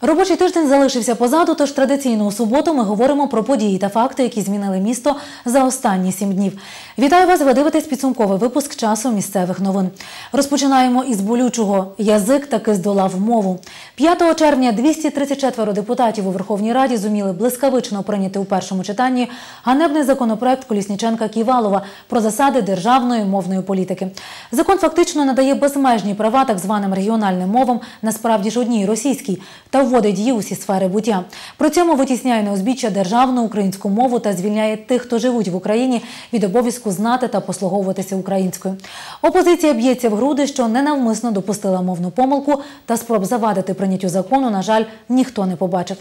Робочий тиждень залишився позаду, тож традиційно у суботу ми говоримо про події та факти, які змінили місто за останні сім днів. Вітаю вас! Ви дивитесь підсумковий випуск часу місцевих новин. Розпочинаємо із болючого. Язик таки здолав мову. 5 червня 234 депутатів у Верховній Раді зуміли блискавично прийняти у першому читанні ганебний законопроект Колісніченка Ківалова про засади державної мовної політики. Закон фактично надає безмежні права так званим регіональним мовам, насправді ж одній російській, та вводить її у всі сфери буття. При цьому витісняє на узбіччя державну українську мову та звільняє тих, хто живуть в Україні, від обов'язку знати та послуговуватися українською. Опозиція б'ється в груди, що ненавмисно допустила мовну помилку та спроб завадити прийняттю закону, на жаль, ніхто не побачив.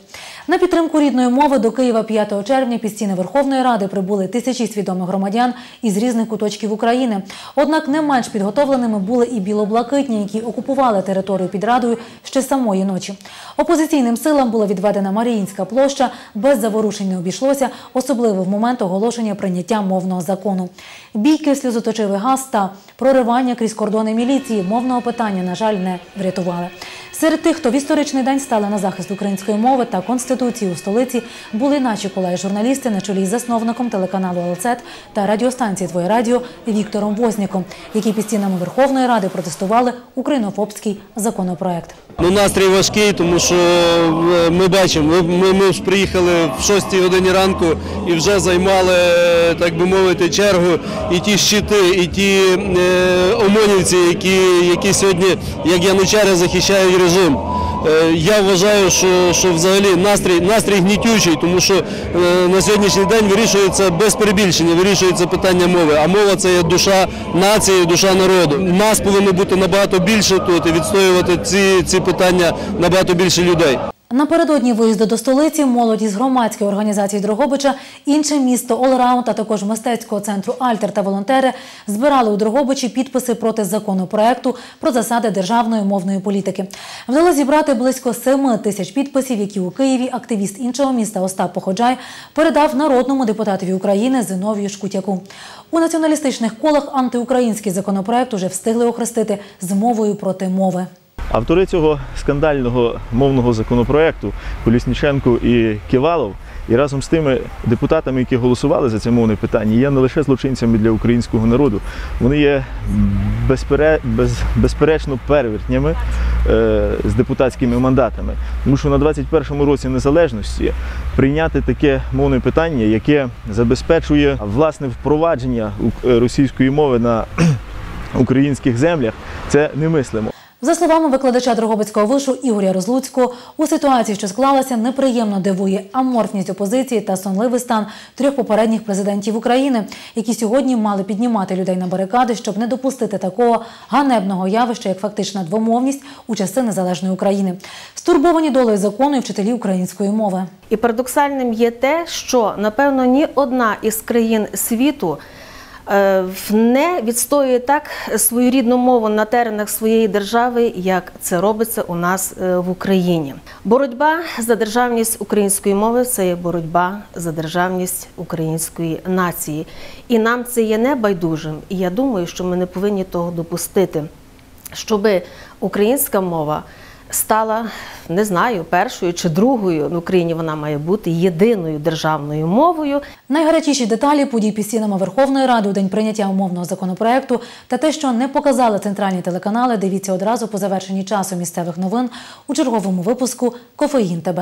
На підтримку рідної мови до Києва 5 червня під стіни Верховної Ради прибули тисячі свідомих громадян із різних куточків України. Однак не менш підготовленими були і білоблакитні, які окупували територію під Радою ще самої ночі. Опозиційним силам була відведена Маріїнська площа, без заворушень не обійшлося, особливо в момент оголошення прийняття мовного закону. Бійки, сльозоточивий газ та проривання крізь кордони міліції мовного питання, на жаль, не врятували. Серед тих, хто в історичний день стали на захист української мови та конституції у столиці, були наші колеги-журналісти на чолі з засновником телеканалу «ЛЦЕТ» та радіостанції «Твоє радіо» Віктором Возняком, які під стінами Верховної Ради протестували українофобський законопроект. Ну, настрій важкий, тому що е, ми бачимо, ми, ми, ж приїхали в 6 годині ранку і вже займали, е, так би мовити, чергу і ті щити, і ті е, омонівці, які, які сьогодні, як яничари, захищають режим. Е, Я вважаю, що, що взагалі настрій, настрій гнітючий, тому що е, на сьогоднішній день вирішується без перебільшення, вирішується питання мови. А мова це є душа нації, душа народу. Нас повинно бути набагато більше тут і відстоювати ці, ці питання набагато більше людей. Напередодні виїзду до столиці молоді з громадської організації Дрогобича, інше місто Олраунд, а також мистецького центру Альтер та волонтери збирали у Дрогобичі підписи проти законопроекту про засади державної мовної політики. Вдалося зібрати близько 7 тисяч підписів, які у Києві активіст іншого міста Остап Походжай передав народному депутатові України Зиновію Шкутяку. У націоналістичних колах антиукраїнський законопроект уже встигли охрестити з мовою проти мови. Автори цього скандального мовного законопроекту Колісніченко і Ківалов, і разом з тими депутатами, які голосували за це мовне питання, є не лише злочинцями для українського народу, вони є безпере... без... безперечно перевертнями е... з депутатськими мандатами. Тому що на 21-му році незалежності прийняти таке мовне питання, яке забезпечує власне впровадження ук- російської мови на українських землях, це немислимо. За словами викладача Дрогобицького вишу Ігоря Розлуцького, у ситуації, що склалася, неприємно дивує аморфність опозиції та сонливий стан трьох попередніх президентів України, які сьогодні мали піднімати людей на барикади, щоб не допустити такого ганебного явища, як фактична двомовність у часи незалежної України. Стурбовані долею закону і вчителі української мови. І парадоксальним є те, що напевно ні одна із країн світу не відстоює так свою рідну мову на теренах своєї держави, як це робиться у нас е, в Україні. Боротьба за державність української мови це є боротьба за державність української нації. І нам це є не байдужим. І я думаю, що ми не повинні того допустити, щоб українська мова стала, не знаю, першою чи другою в Україні вона має бути єдиною державною мовою. Найгарячіші деталі подій під стінами Верховної Ради у день прийняття умовного законопроекту та те, що не показали центральні телеканали, дивіться одразу по завершенні часу місцевих новин у черговому випуску Кофеїн ТБ.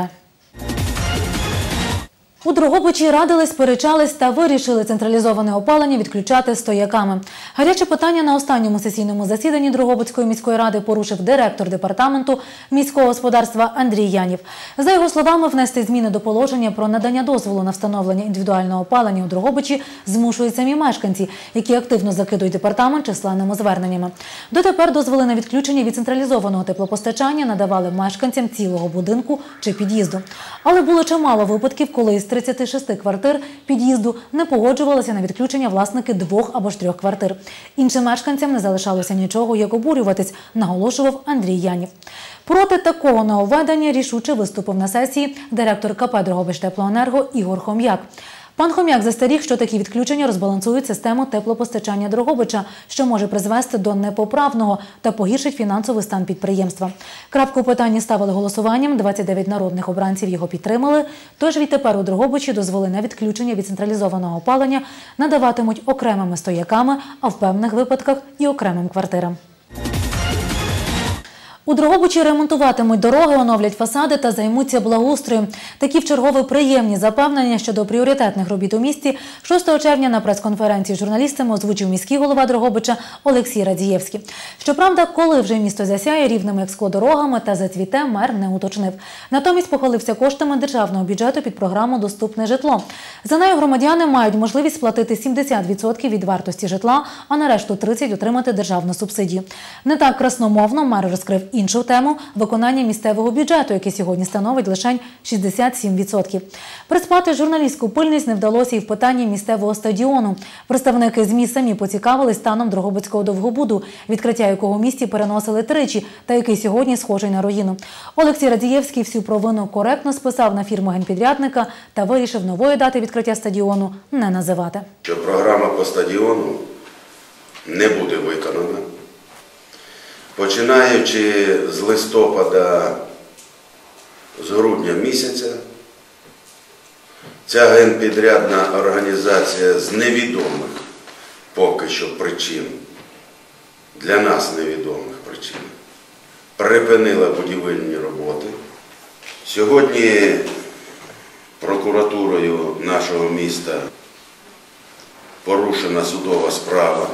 У Дрогобичі радились, сперечались та вирішили централізоване опалення відключати стояками. Гаряче питання на останньому сесійному засіданні Дрогобицької міської ради порушив директор департаменту міського господарства Андрій Янів. За його словами, внести зміни до положення про надання дозволу на встановлення індивідуального опалення у Дрогобичі змушують самі мешканці, які активно закидують департамент численними зверненнями. Дотепер дозволи на відключення від централізованого теплопостачання надавали мешканцям цілого будинку чи під'їзду. Але було чимало випадків, коли 36 квартир під'їзду не погоджувалися на відключення власники двох або ж трьох квартир. Іншим мешканцям не залишалося нічого, як обурюватись, наголошував Андрій Янів. Проти такого нововведення рішуче виступив на сесії директор КП «Дрогобич Теплоенерго Ігор Хом'як. Пан Хом'як застеріг, що такі відключення розбалансують систему теплопостачання Дрогобича, що може призвести до непоправного та погіршить фінансовий стан підприємства. Крапку у питанні ставили голосуванням. 29 народних обранців його підтримали. Тож відтепер у Дрогобичі дозволи на відключення від централізованого опалення надаватимуть окремими стояками, а в певних випадках і окремим квартирам. У Дрогобичі ремонтуватимуть дороги, оновлять фасади та займуться благоустроєм. Такі вчергові приємні запевнення щодо пріоритетних робіт у місті 6 червня на прес-конференції з журналістами озвучив міський голова Дрогобича Олексій Радієвський. Щоправда, коли вже місто засяє рівними як скло дорогами та зацвіте, мер не уточнив. Натомість похвалився коштами державного бюджету під програму Доступне житло. За нею громадяни мають можливість сплатити 70% від вартості житла, а на решту 30% отримати державну субсидію. Не так красномовно мер розкрив іншу тему виконання місцевого бюджету, який сьогодні становить лише 67%. Приспати журналістську пильність не вдалося і в питанні місцевого стадіону. Представники ЗМІ самі поцікавились станом Дрогобицького довгобуду, відкриття якого місті переносили тричі, та який сьогодні схожий на руїну. Олексій Радієвський всю провину коректно списав на фірму генпідрядника та вирішив нової дати відкриття стадіону не називати. що програма по стадіону не буде виконана. Починаючи з листопада, з грудня місяця, ця генпідрядна організація з невідомих поки що причин, для нас невідомих причин, припинила будівельні роботи. Сьогодні прокуратурою нашого міста порушена судова справа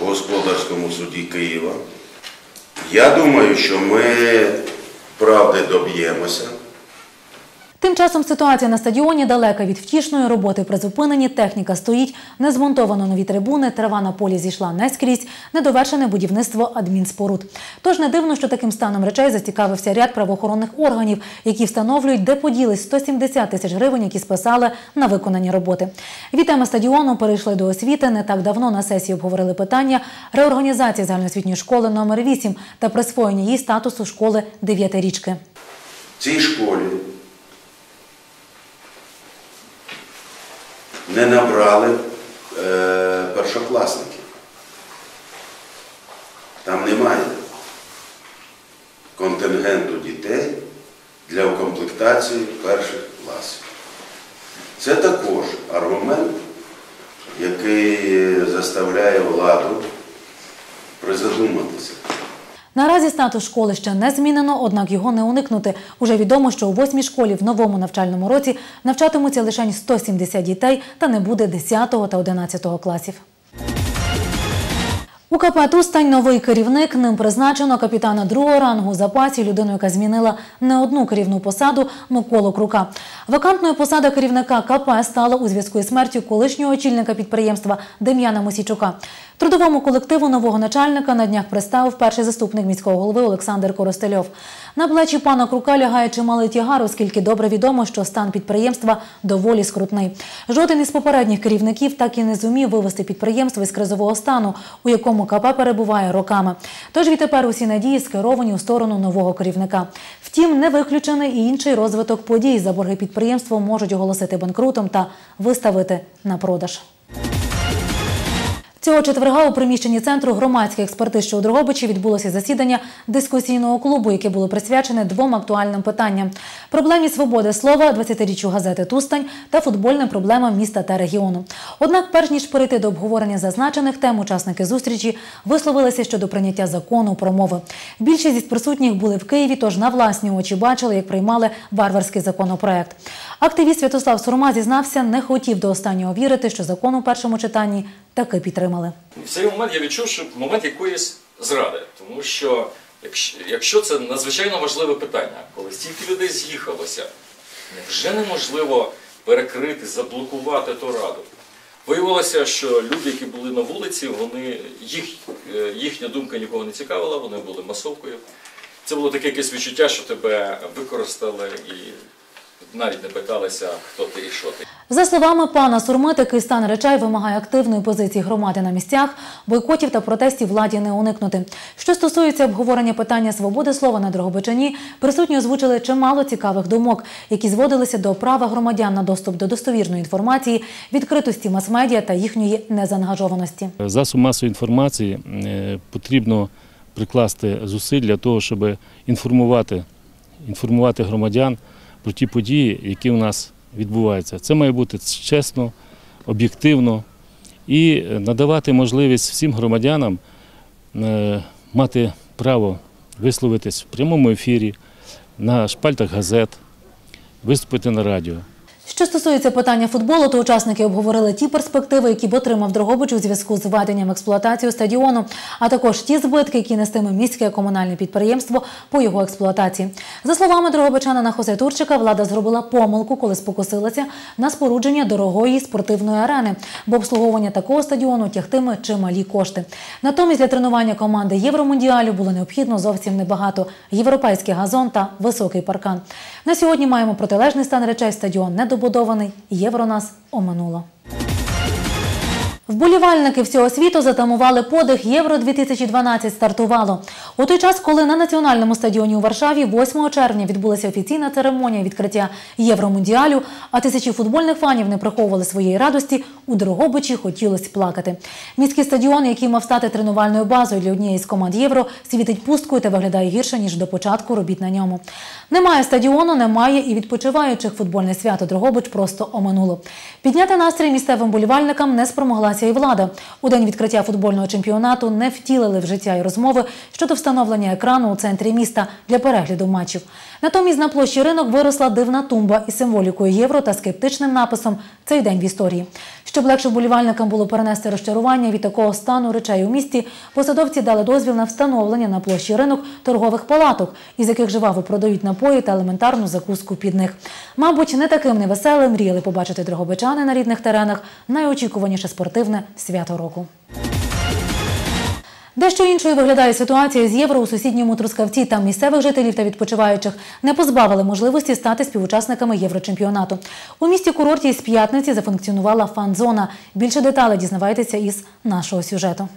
в господарському суді Києва. Я думаю, що ми правди доб'ємося. Тим часом ситуація на стадіоні далека від втішної роботи призупинені. Техніка стоїть, не змонтовано нові трибуни, трава на полі зійшла не скрізь, недовершене будівництво адмінспоруд. Тож не дивно, що таким станом речей зацікавився ряд правоохоронних органів, які встановлюють, де поділись 170 тисяч гривень, які списали на виконані роботи. Від теми стадіону перейшли до освіти. Не так давно на сесії обговорили питання реорганізації загальноосвітньої школи номер 8 та присвоєння їй статусу школи дев'ятирічки. Цій школі не набрали е, першокласників. Там немає контингенту дітей для укомплектації перших класів. Це також аргумент, який заставляє владу призадуматися. Наразі статус школи ще не змінено, однак його не уникнути. Уже відомо, що у восьмій школі в новому навчальному році навчатимуться лише 170 дітей та не буде 10 та 11 класів. У КП «Тустань» новий керівник. Ним призначено капітана другого рангу запасі, людину, яка змінила не одну керівну посаду Миколу Крука. Вакантною посада керівника КП стала у зв'язку із смертю колишнього очільника підприємства Дем'яна Мосійчука. Трудовому колективу нового начальника на днях представив перший заступник міського голови Олександр Коростельов. На плечі пана Крука лягає чималий тягар, оскільки добре відомо, що стан підприємства доволі скрутний. Жоден із попередніх керівників так і не зумів вивести підприємство із кризового стану, у якому КП перебуває роками. Тож відтепер усі надії скеровані у сторону нового керівника. Втім, не виключений і інший розвиток подій. За борги підприємства можуть оголосити банкрутом та виставити на продаж. Цього четверга у приміщенні центру громадських експертиз, що у Дрогобичі відбулося засідання дискусійного клубу, яке було присвячене двом актуальним питанням: проблемі свободи слова, 20-річчю газети Тустань та футбольним проблемам міста та регіону. Однак, перш ніж перейти до обговорення зазначених тем, учасники зустрічі висловилися щодо прийняття закону про мови. Більшість із присутніх були в Києві, тож на власні очі бачили, як приймали варварський законопроект. Активіст Святослав Сурма зізнався, не хотів до останнього вірити, що закон у першому читанні таки підтримали. В цей момент я відчув, що момент якоїсь зради, тому що якщо, це надзвичайно важливе питання, коли стільки людей з'їхалося, невже неможливо перекрити, заблокувати ту раду? Виявилося, що люди, які були на вулиці, вони їх, е, їхня думка нікого не цікавила, вони були масовкою. Це було таке якесь відчуття, що тебе використали і навіть не питалися, хто ти і що ти. За словами пана Сурми, такий стан речей вимагає активної позиції громади на місцях, бойкотів та протестів владі не уникнути. Що стосується обговорення питання свободи слова на Дрогобичині, присутні озвучили чимало цікавих думок, які зводилися до права громадян на доступ до достовірної інформації, відкритості мас-медіа та їхньої незаангажованості. Засоб масової інформації е, потрібно прикласти зусиль для того, щоб інформувати, інформувати громадян про ті події, які у нас відбуваються. Це має бути чесно, об'єктивно і надавати можливість всім громадянам е, мати право висловитись в прямому ефірі, на шпальтах газет, виступити на радіо. Що стосується питання футболу, то учасники обговорили ті перспективи, які б отримав Дрогобич у зв'язку з введенням в експлуатацію стадіону, а також ті збитки, які нестиме міське комунальне підприємство по його експлуатації. За словами Дрогобичанина Хосе Турчика, влада зробила помилку, коли спокусилася на спорудження дорогої спортивної арени, бо обслуговування такого стадіону тягтиме чималі кошти. Натомість для тренування команди Євромундіалю було необхідно зовсім небагато європейський газон та високий паркан. На сьогодні маємо протилежний стан речей. Стадіон недобудований. Євро нас оминуло. Вболівальники всього світу затамували подих Євро 2012 стартувало. У той час, коли на національному стадіоні у Варшаві 8 червня відбулася офіційна церемонія відкриття Євромундіалю, а тисячі футбольних фанів не приховували своєї радості, у Дрогобичі хотілося плакати. Міський стадіон, який мав стати тренувальною базою для однієї з команд Євро, світить пусткою та виглядає гірше ніж до початку робіт на ньому. Немає стадіону, немає і відпочиваючих. Футбольне свято Дрогобич просто оминуло. Підняти настрій місцевим болівальникам не спромоглася і влада. У день відкриття футбольного чемпіонату не втілили в життя й розмови щодо встановлення екрану у центрі міста для перегляду матчів. Натомість на площі ринок виросла дивна тумба із символікою євро та скептичним написом Цей день в історії. Щоб легше вболівальникам було перенести розчарування від такого стану речей у місті, посадовці дали дозвіл на встановлення на площі ринок торгових палаток, із яких живаво продають напої та елементарну закуску під них. Мабуть, не таким невеселим мріяли побачити дрогобичани на рідних теренах найочікуваніше спортивне свято року. Дещо іншою виглядає ситуація з євро у сусідньому Трускавці. Там місцевих жителів та відпочиваючих не позбавили можливості стати співучасниками єврочемпіонату. У місті курорті з п'ятниці зафункціонувала фан-зона. Більше деталей дізнавайтеся із нашого сюжету.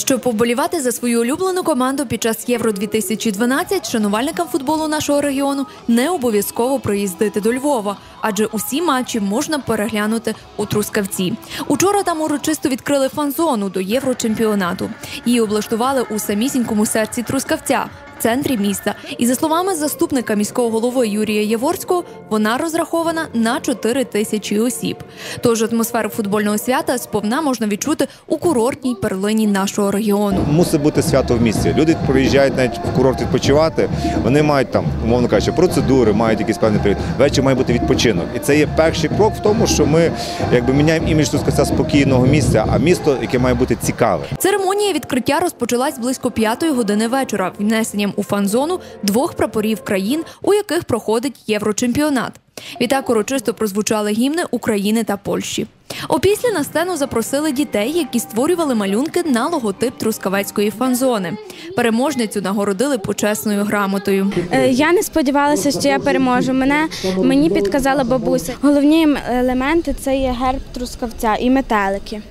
Щоб поболівати за свою улюблену команду під час Євро 2012 шанувальникам футболу нашого регіону не обов'язково проїздити до Львова, адже усі матчі можна переглянути у Трускавці. Учора там урочисто відкрили фан-зону до єврочемпіонату. Її облаштували у самісінькому серці Трускавця. Центрі міста, і за словами заступника міського голови Юрія Яворського, вона розрахована на 4 тисячі осіб. Тож атмосферу футбольного свята сповна можна відчути у курортній перлині нашого регіону. Мусить бути свято в місті. Люди приїжджають навіть в курорт відпочивати. Вони мають там, умовно кажучи, процедури, мають якийсь певний період. Ввечері має бути відпочинок. І це є перший крок в тому, що ми якби міняємо імідж Трускавця спокійного місця, а місто, яке має бути цікаве. Церемонія відкриття розпочалась близько п'ятої години вечора внесенням у фан-зону двох прапорів країн, у яких проходить єврочемпіонат. Відтак урочисто прозвучали гімни України та Польщі. Опісля на сцену запросили дітей, які створювали малюнки на логотип трускавецької фан-зони. Переможницю нагородили почесною грамотою. Е, Я не сподівалася, що я переможу. Мене мені підказала бабуся. Головні елементи це є герб трускавця і метелики.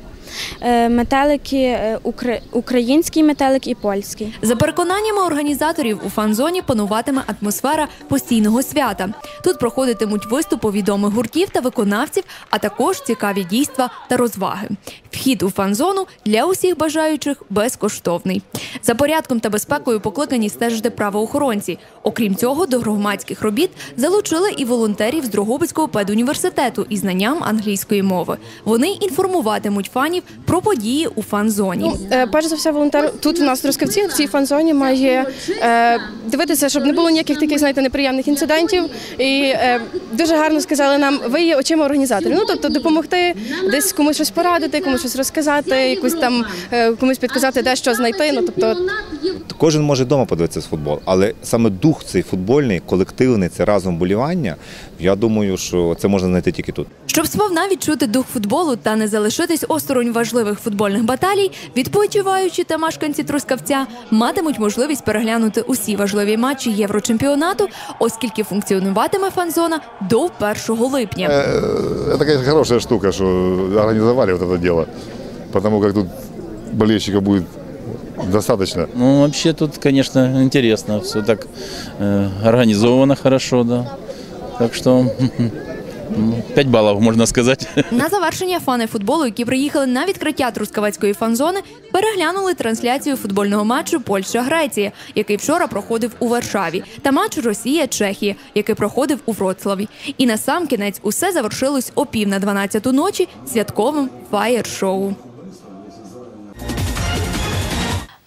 Е, Метелики е, український метелик і польський. За переконаннями організаторів, у фан-зоні пануватиме атмосфера постійного свята. Тут проходитимуть виступи відомих гуртів та виконавців, а також цікаві дійства та розваги. Вхід у фан-зону для усіх бажаючих безкоштовний. За порядком та безпекою покликані стежити правоохоронці. Окрім цього, до громадських робіт залучили і волонтерів з Дрогобицького педуніверситету із знанням англійської мови. Вони інформуватимуть фанів про події у фан-зоні. Е, Перш за все, волонтер тут у нас в Трускавці в цій фан-зоні має е, дивитися, щоб не було ніяких таких, знаєте, неприємних інцидентів. І е, дуже гарно сказали нам, ви є очима організаторів. Ну тобто допомогти десь комусь щось порадити, комусь щось розказати, якусь там е, комусь підказати, де що знайти. Ну тобто Кожен може вдома подивитися футбол, але саме дух цей футбольний, колективний, це разом болівання. Я думаю, що це можна знайти тільки тут. Щоб сповна відчути дух футболу та не залишитись осторонь важливих футбольних баталій, відпочиваючі та мешканці Трускавця матимуть можливість переглянути усі важливі матчі Єврочемпіонату, оскільки функціонуватиме фан-зона до 1 липня. Э, Это, конечно, хорошая штука, что организовали вот это дело, потому как тут болельщиков будет достаточно. Ну, вообще тут, конечно, интересно. Все так э, организовано хорошо, да. Так что ну, 5 балів, можна сказати. На завершення фани футболу, які приїхали на відкриття Трускавецької фан-зони, переглянули трансляцію футбольного матчу Польща-Греція, який вчора проходив у Варшаві, та матч Росія-Чехія, який проходив у Вроцлаві. І на сам кінець усе завершилось о пів на 12 ночі святковим фаєр-шоу.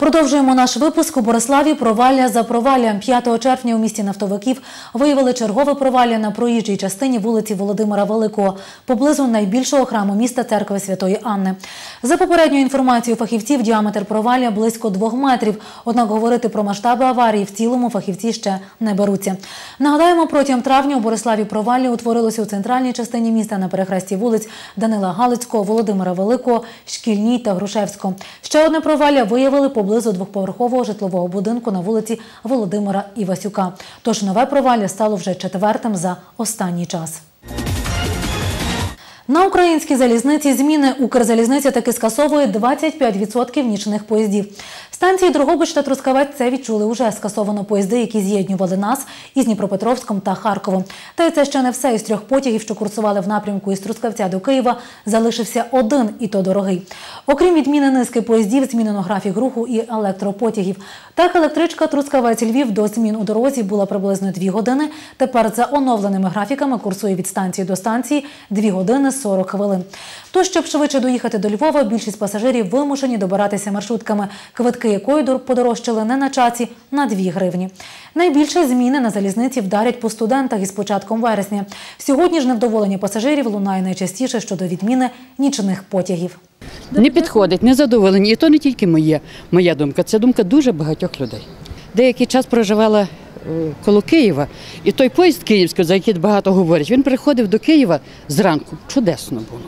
Продовжуємо наш випуск у Бориславі. Провалля за проваллям. 5 червня у місті нафтовиків виявили чергове провалля на проїжджій частині вулиці Володимира Великого, поблизу найбільшого храму міста церкви Святої Анни. За попередньою інформацією фахівців, діаметр провалля близько двох метрів. Однак говорити про масштаби аварії в цілому фахівці ще не беруться. Нагадаємо, протягом травня у Бориславі провалля утворилося у центральній частині міста на перехресті вулиць Данила Галицького, Володимира Великого, Шкільній та Грушевського. Ще одне провалля виявили поблизу двохповерхового житлового будинку на вулиці Володимира Івасюка. Тож нове провалля стало вже четвертим за останній час. На українській залізниці зміни Укрзалізниця таки скасовує 25% нічних поїздів. Станції Дрогобич та Трускавець це відчули уже скасовано поїзди, які з'єднували нас із Дніпропетровськом та Харковом. Та й це ще не все із трьох потягів, що курсували в напрямку із Трускавця до Києва, залишився один, і то дорогий. Окрім відміни низки поїздів, змінено графік руху і електропотягів. Так, електричка Трускавець Львів до змін у дорозі була приблизно 2 години. Тепер за оновленими графіками курсує від станції до станції 2 години 40 хвилин. То, щоб швидше доїхати до Львова, більшість пасажирів вимушені добиратися маршрутками, квитки якої дор- подорожчали не на часі на 2 гривні. Найбільше зміни на залізниці вдарять по студентах із початком вересня. Сьогодні ж невдоволення пасажирів лунає найчастіше щодо відміни нічних потягів. Не підходить, не задоволені. І то не тільки моє, моя думка, це думка дуже багатьох людей. Деякий час проживала е, коло Києва, і той поїзд київський, за який багато говорять, він приходив до Києва зранку. Чудесно було.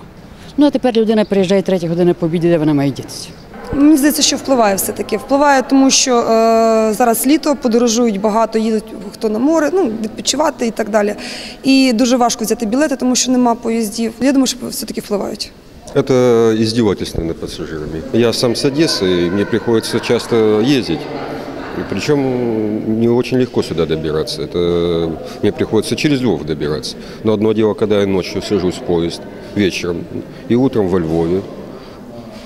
Ну а тепер людина приїжджає третя година по обіді, де вона має дітися. Мені здається, що впливає все-таки. Впливає, тому що е, зараз літо, подорожують багато, їдуть хто на море, ну, відпочивати і так далі. І дуже важко взяти білети, тому що нема поїздів. Я думаю, що все-таки впливають. Это издевательство над пассажирами. Я сам с Одессы, и мне приходится часто ездить. И причем не очень легко сюда добираться. Это мне приходится через Львов добираться. Но одно дело, когда я ночью сажусь в поезд вечером и утром во Львове.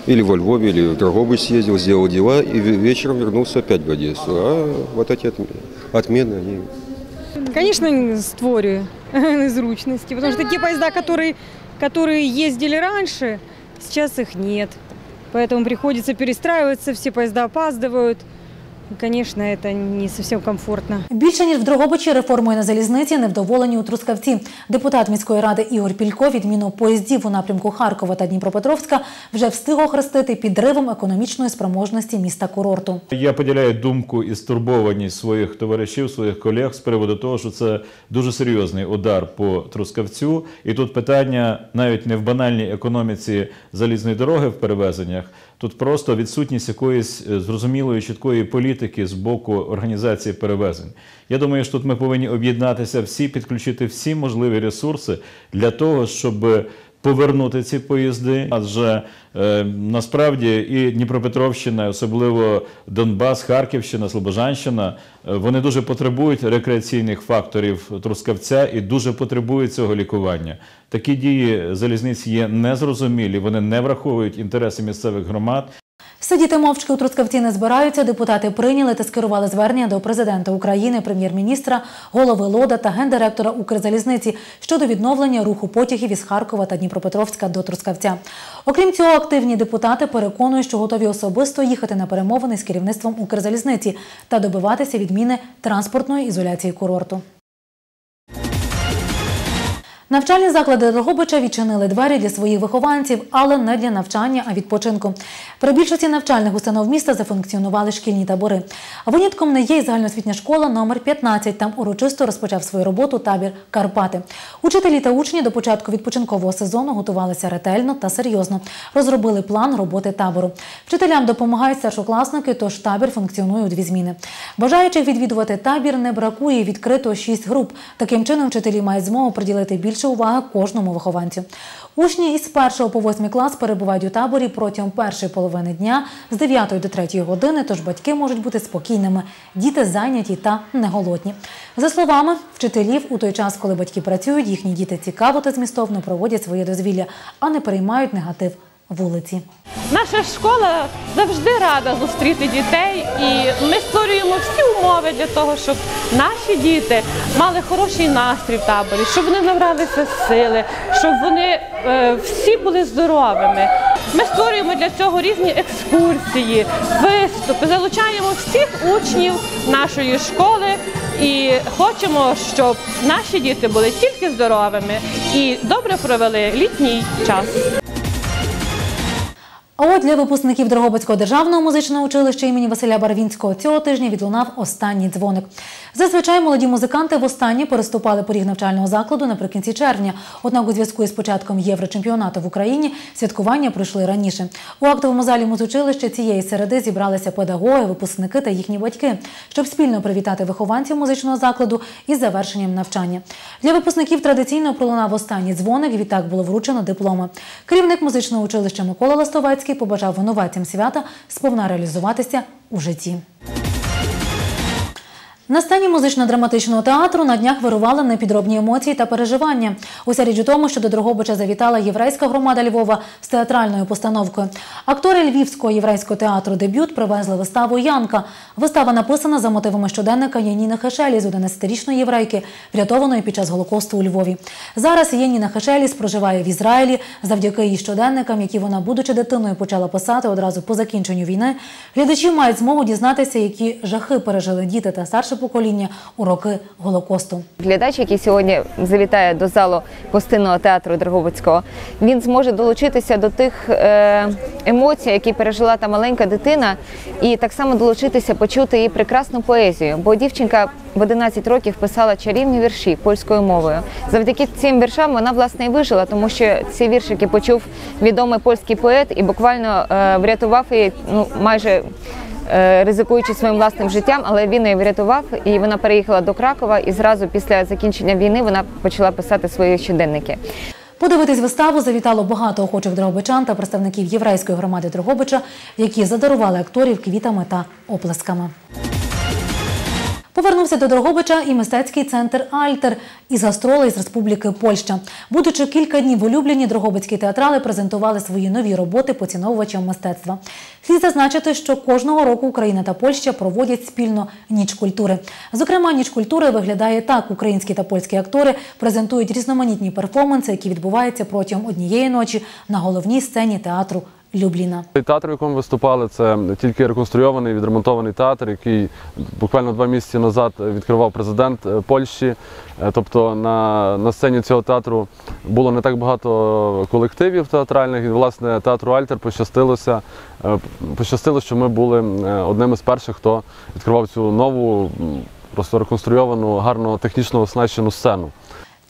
Или во Львове, или в Дрогобыч съездил, сделал дела, и ве- вечером вернулся опять в Одессу. А вот эти отм- отмены, они Конечно, створює незручности, потому что те поезда, которые, которые ездили раньше, сейчас их нет. Поэтому приходится перестраиваться, все поезда опаздывают. И, конечно, это не совсем комфортно. Більше ніж в Дрогобичі реформою на залізниці невдоволені у Трускавці. Депутат міської ради Ігор Пілько відміну поїздів у напрямку Харкова та Дніпропетровська вже встиг охрестити підривом економічної спроможності міста курорту. Я поділяю думку і стурбованість своїх товаришів, своїх колег з приводу того, що це дуже серйозний удар по Трускавцю. І тут питання навіть не в банальній економіці залізної дороги в перевезеннях. Тут просто відсутність якоїсь е, зрозумілої чіткої політики з боку організації перевезень. Я думаю, що тут ми повинні об'єднатися всі, підключити всі можливі ресурси для того, щоб повернути ці поїзди. Адже е, насправді і Дніпропетровщина, особливо Донбас, Харківщина, Слобожанщина, е, вони дуже потребують рекреаційних факторів Трускавця і дуже потребують цього лікування. Такі дії залізниць є незрозумілі, вони не враховують інтереси місцевих громад. Сидіти мовчки у Трускавці не збираються. Депутати прийняли та скерували звернення до президента України, прем'єр-міністра, голови ЛОДа та гендиректора Укрзалізниці щодо відновлення руху потягів із Харкова та Дніпропетровська до Трускавця. Окрім цього, активні депутати переконують, що готові особисто їхати на перемовини з керівництвом Укрзалізниці та добиватися відміни транспортної ізоляції курорту. Навчальні заклади Дрогобича відчинили двері для своїх вихованців, але не для навчання, а відпочинку. При більшості навчальних установ міста зафункціонували шкільні табори. Винятком не є й загальноосвітня школа номер 15. Там урочисто розпочав свою роботу табір Карпати. Учителі та учні до початку відпочинкового сезону готувалися ретельно та серйозно. Розробили план роботи табору. Вчителям допомагають старшокласники, тож табір функціонує у дві зміни. Бажаючих відвідувати табір не бракує. Відкрито шість груп. Таким чином вчителі мають змогу приділити більше уваги кожному вихованцю. Учні із 1 по 8 клас перебувають у таборі протягом першої половини дня з 9 до 3 години, тож батьки можуть бути спокійними. Діти зайняті та не голодні. За словами вчителів, у той час, коли батьки працюють, їхні діти цікаво та змістовно проводять своє дозвілля, а не переймають негатив вулиці. Наша школа завжди рада зустріти дітей, і ми створюємо всі умови для того, щоб наші діти мали хороший настрій в таборі, щоб вони набралися сили, щоб вони е, всі були здоровими. Ми створюємо для цього різні екскурсії, виступи, залучаємо всіх учнів нашої школи і хочемо, щоб наші діти були тільки здоровими і добре провели літній час. А от для випускників Дрогобицького державного музичного училища імені Василя Барвінського цього тижня відлунав останній дзвоник. Зазвичай молоді музиканти востаннє переступали поріг навчального закладу наприкінці червня. Однак у зв'язку із початком Єврочемпіонату в Україні святкування пройшли раніше. У актовому залі музучилища цієї середи зібралися педагоги, випускники та їхні батьки, щоб спільно привітати вихованців музичного закладу із завершенням навчання. Для випускників традиційно пролунав останній дзвоник. Відтак було вручено дипломи. Керівник музичного училища Микола Ластовецький побажав винуватцям свята сповна реалізуватися у житті. На сцені музично-драматичного театру на днях вирували непідробні емоції та переживання. Уся річ у тому, що до Дрогобича завітала єврейська громада Львова з театральною постановкою. Актори Львівського єврейського театру Дебют привезли виставу Янка. Вистава написана за мотивами щоденника Яніни Хешелі з 11-річної єврейки, врятованої під час Голокосту у Львові. Зараз Яніна Хешеліс проживає в Ізраїлі завдяки її щоденникам, які вона, будучи дитиною, почала писати одразу по закінченню війни. Глядачі мають змогу дізнатися, які жахи пережили діти та старше покоління у роки Голокосту. Глядач, який сьогодні завітає до залу гостинного театру Дрогобицького, він зможе долучитися до тих е, емоцій, які пережила та маленька дитина, і так само долучитися, почути її прекрасну поезію. Бо дівчинка в 11 років писала чарівні вірші польською мовою. Завдяки цим віршам вона власне і вижила, тому що ці віршики почув відомий польський поет і буквально е, врятував її ну майже ризикуючи своїм власним життям, але він її врятував, і вона переїхала до Кракова. І зразу після закінчення війни вона почала писати свої щоденники. Подивитись виставу завітало багато охочих дрогобичан та представників єврейської громади Дрогобича, які задарували акторів квітами та оплесками. Повернувся до Дрогобича і мистецький центр Альтер із гастролей з Республіки Польща. Будучи кілька днів улюблені, дрогобицькі театрали презентували свої нові роботи поціновувачам мистецтва. Слід зазначити, що кожного року Україна та Польща проводять спільно ніч культури. Зокрема, ніч культури виглядає так: українські та польські актори презентують різноманітні перформанси, які відбуваються протягом однієї ночі на головній сцені театру Любліна. Театр, в якому виступали, це тільки реконструйований, відремонтований театр, який буквально два місяці назад відкривав президент е, Польщі. Е, Тобто на, на сцені цього театру було не так багато колективів театральних. І, власне, театру Альтер пощастилося, е, пощастило, що ми були одним із перших, хто відкривав цю нову, просто реконструйовану, гарно технічно оснащену сцену.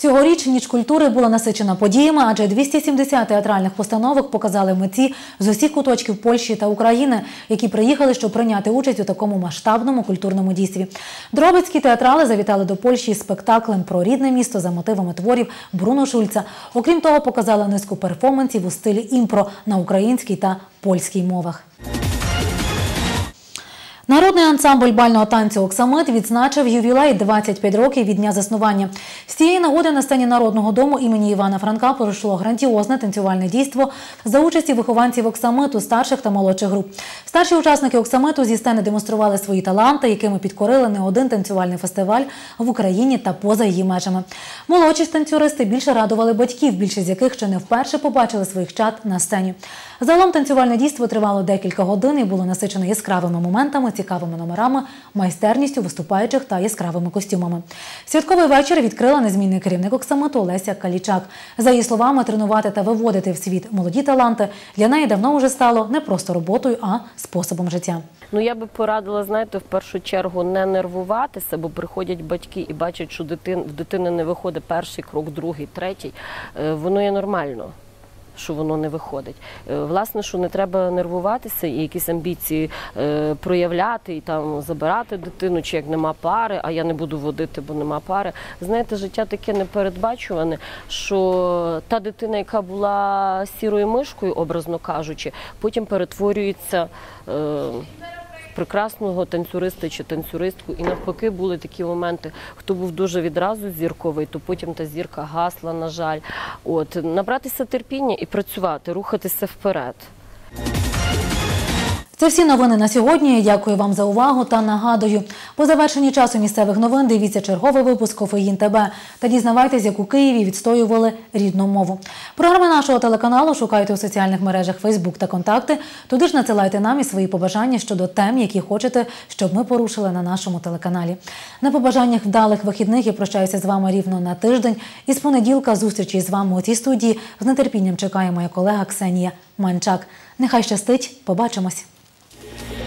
Цьогоріч ніч культури була насичена подіями, адже 270 театральних постановок показали митці з усіх куточків Польщі та України, які приїхали, щоб прийняти участь у такому масштабному культурному дійстві. Дробицькі театрали завітали до Польщі з спектаклем про рідне місто за мотивами творів Бруно Шульца. Окрім того, показали низку перформансів у стилі імпро на українській та польській мовах. Народний ансамбль бального танцю Оксамит відзначив ювілей 25 років від дня заснування. З цієї нагоди на сцені Народного дому імені Івана Франка пройшло грандіозне танцювальне дійство за участі вихованців Оксамиту, старших та молодших груп. Старші учасники Оксамиту зі сцени демонстрували свої таланти, якими підкорили не один танцювальний фестиваль в Україні та поза її межами. Молодші танцюристи більше радували батьків, більшість з яких ще не вперше побачили своїх чад на сцені. Загалом танцювальне дійство тривало декілька годин і було насичене яскравими моментами цікавими номерами, майстерністю виступаючих та яскравими костюмами. Святковий вечір відкрила незмінний керівник оксамиту Олеся Калічак. За її словами, тренувати та виводити в світ молоді таланти для неї давно вже стало не просто роботою, а способом життя. Ну я би порадила, знаєте, в першу чергу не нервуватися, бо приходять батьки і бачать, що дитин, в дитини не виходить перший крок, другий, третій. Е, Воно є нормально. Що воно не виходить. Е, Власне, що не треба нервуватися і якісь амбіції е, проявляти і там забирати дитину, чи як нема пари, а я не буду водити, бо нема пари. Знаєте, життя таке непередбачуване, що та дитина, яка була сірою мишкою, образно кажучи, потім перетворюється. Е, прекрасного танцюриста чи танцюристку. І навпаки були такі моменти, хто був дуже відразу зірковий, то потім та зірка гасла, на жаль. От набратися терпіння і працювати, рухатися вперед. Це всі новини на сьогодні. Дякую вам за увагу та нагадую. По завершенні часу місцевих новин дивіться черговий випуск Кофеїн ТБ та дізнавайтесь, як у Києві відстоювали рідну мову. Програми нашого телеканалу шукайте у соціальних мережах Facebook та Контакти. Туди ж надсилайте нам і свої побажання щодо тем, які хочете, щоб ми порушили на нашому телеканалі. На побажаннях вдалих вихідних я прощаюся з вами рівно на тиждень. І з понеділка зустрічі з вами у цій студії з нетерпінням чекає моя колега Ксенія Манчак. Нехай щастить, побачимось. Yeah.